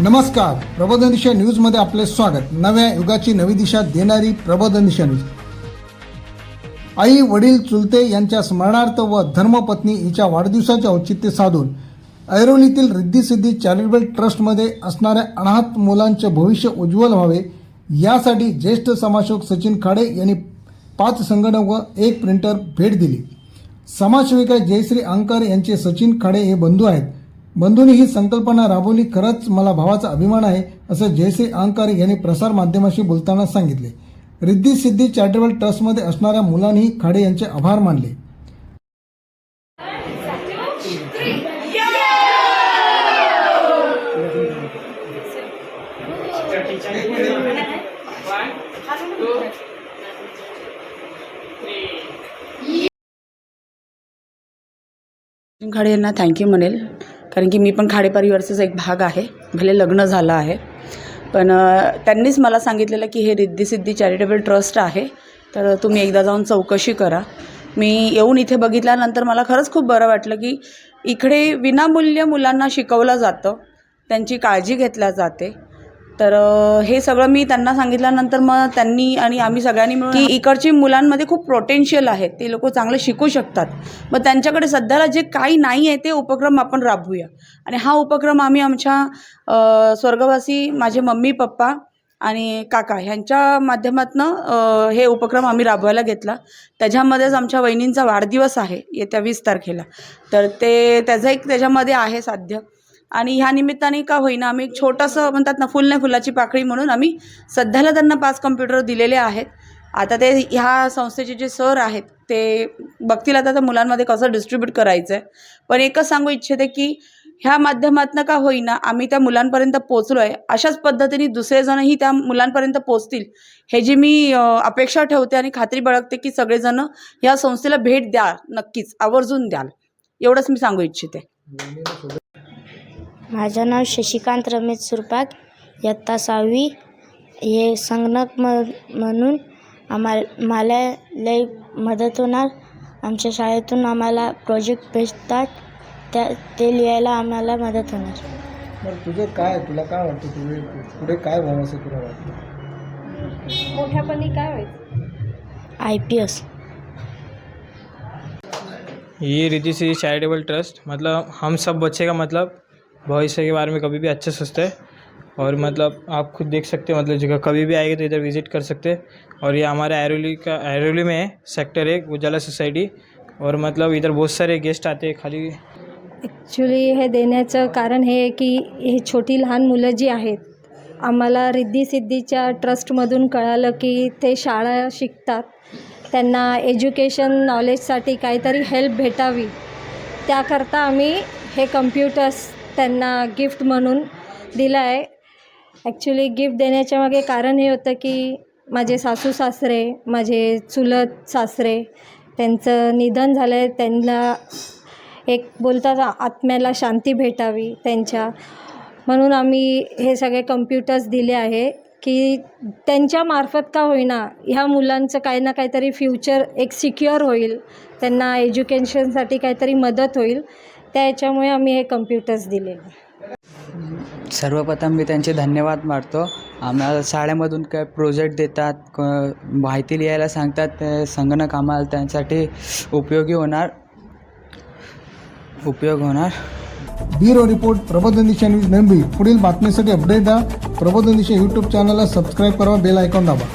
नमस्कार. प्रबोधन दिशा न्यूजमध्ये आपले स्वागत. नव्या युगाची नवी दिशा देणारी प्रबोधन दिशा न्यूज. आई वडील चुलते यांच्या स्मरणार्थ व धर्मपत्नी हिच्या वाढदिवसाचे औचित्य साधून ऐरोलीतील रिद्धी चॅरिटेबल ट्रस्टमध्ये असणाऱ्या अनाथ मुलांचे भविष्य उज्ज्वल व्हावे यासाठी ज्येष्ठ समाजसेवक सचिन खाडे यांनी पाच संगणक व एक प्रिंटर भेट दिली. समाजसेविका जयश्री अंकर यांचे सचिन खाडे हे बंधू आहेत. बंधूंनी ही संकल्पना राबवली खरंच मला भावाचा अभिमान आहे असं जयश्री आंकार यांनी प्रसार माध्यमाशी बोलताना सांगितले. रिद्धी सिद्धी चॅरिटेबल ट्रस्टमध्ये असणाऱ्या मुलांनी खाडे यांचे आभार मानले. खाडे यांना थँक्यू म्हणेल. कारण की मी पण खाडे परिवारचाच एक भाग आहे. भले लग्न झालं आहे. पण त्यांनीच मला सांगितलेलं की हे रिद्धी सिद्धी चॅरिटेबल ट्रस्ट आहे. तर तुम्ही एकदा जाऊन चौकशी करा. मी येऊन इथे बघितल्यानंतर मला खरंच खूप बरं वाटलं की इकडे विनामूल्य मुलांना शिकवलं जातं. त्यांची काळजी घेतल्या जाते. तर हे सगळं मी त्यांना सांगितल्यानंतर मग त्यांनी आणि आम्ही सगळ्यांनी मिळून की इकडची मुलांमध्ये खूप पोटेन्शियल आहे. ते लोक चांगले शिकू शकतात. मग त्यांच्याकडे सध्याला जे काही नाही आहे ते उपक्रम आपण राबवूया. आणि हा उपक्रम आम्ही आमच्या स्वर्गवासी माझे मम्मी पप्पा आणि काका ह्यांच्या माध्यमातनं हे उपक्रम आम्ही राबवायला घेतला. त्याच्यामध्येच आमच्या वहिनींचा वाढदिवस आहे येत्या वीस तारखेला. तर ते त्याचं एक त्याच्यामध्ये आहे साध्य. आणि ह्या निमित्ताने का होईना आम्ही एक छोटंसं म्हणतात ना फुल नाही फुलाची पाकळी म्हणून आम्ही सध्याला त्यांना पाच कम्प्युटर दिलेले आहेत. आता ते ह्या संस्थेचे जे सर आहेत ते बघतील आता तर मुलांमध्ये कसं डिस्ट्रीब्यूट करायचं आहे पण एकच सांगू इच्छिते की ह्या माध्यमातनं का होईना आम्ही त्या मुलांपर्यंत पोचलो आहे अशाच पद्धतीने दुसरे जणही त्या मुलांपर्यंत पोचतील हे जी मी अपेक्षा ठेवते आणि खात्री बाळगते की सगळेजण ह्या संस्थेला भेट द्या नक्कीच आवर्जून द्याल. एवढंच मी सांगू इच्छिते. माझं नाव शशिकांत रमेश सुरपाक. इयत्ता सहावी. हे संगणक म म्हणून आम्हाला मला लई मदत होणार. आमच्या शाळेतून आम्हाला प्रोजेक्ट भेटतात. त्या ते लिहायला आम्हाला मदत होणार. बरं तुझं काय? तुला काय वाटतं? तुझे पुढे काय व्हावं असं तुला वाटतं? मोठ्यापणी काय व्हायचं? आय पी एस ये सिद्धि चैरिटेबल ट्रस्ट. मतलब हम सब बच्चे का मतलब भविष्य के बारे में कभी भी अच्छे सोचते हैं और मतलब आप खुद देख सकते हैं मतलब जगह कभी भी आएंगे तो इधर विज़िट कर सकते। हैं और ये हमारे ऐरोली का ऐरोली में है सेक्टर एक उजाला सोसाइटी और मतलब इधर बहुत सारे गेस्ट आते हैं खाली। ॲक्च्युली हे देण्याचं कारण हे आहे की ही छोटी लहान मुलं जी आहेत आम्हाला रिद्धी सिद्धीच्या ट्रस्टमधून कळालं की ते शाळा शिकतात. त्यांना एज्युकेशन नॉलेजसाठी काहीतरी हेल्प भेटावी. त्याकरता आम्ही हे कम्प्युटर्स त्यांना गिफ्ट म्हणून दिलं आहे. ॲक्च्युली गिफ्ट देण्याच्या मागे कारण हे होतं की माझे सासू सासरे माझे चुलत सासरे त्यांचं निधन झालं आहे त्यांना एक बोलतात आत्म्याला शांती भेटावी त्यांच्या. म्हणून आम्ही हे सगळे कम्प्युटर्स दिले आहे की त्यांच्यामार्फत का होईना ह्या मुलांचं काही ना काहीतरी फ्युचर एक सिक्युअर होईल. त्यांना एज्युकेशनसाठी काहीतरी मदत होईल. त्या याच्यामुळे आम्ही हे कम्प्युटर्स दिले सर्वप्रथम मी त्यांचे धन्यवाद मानतो. आम्हाला शाळेमधून काय प्रोजेक्ट देतात क माहिती लिहायला सांगतात ते संगणक आम्हाला त्यांसाठी उपयोगी होणार. उपयोग होणार. ब्युरो रिपोर्ट प्रबोधन दिशा न्यूज नंबी पुढील बातमीसाठी अपडेट द्या. प्रबोधन दिशा यूट्यूब चॅनलला सबस्क्राईब करा बेल आयकॉन दाबा.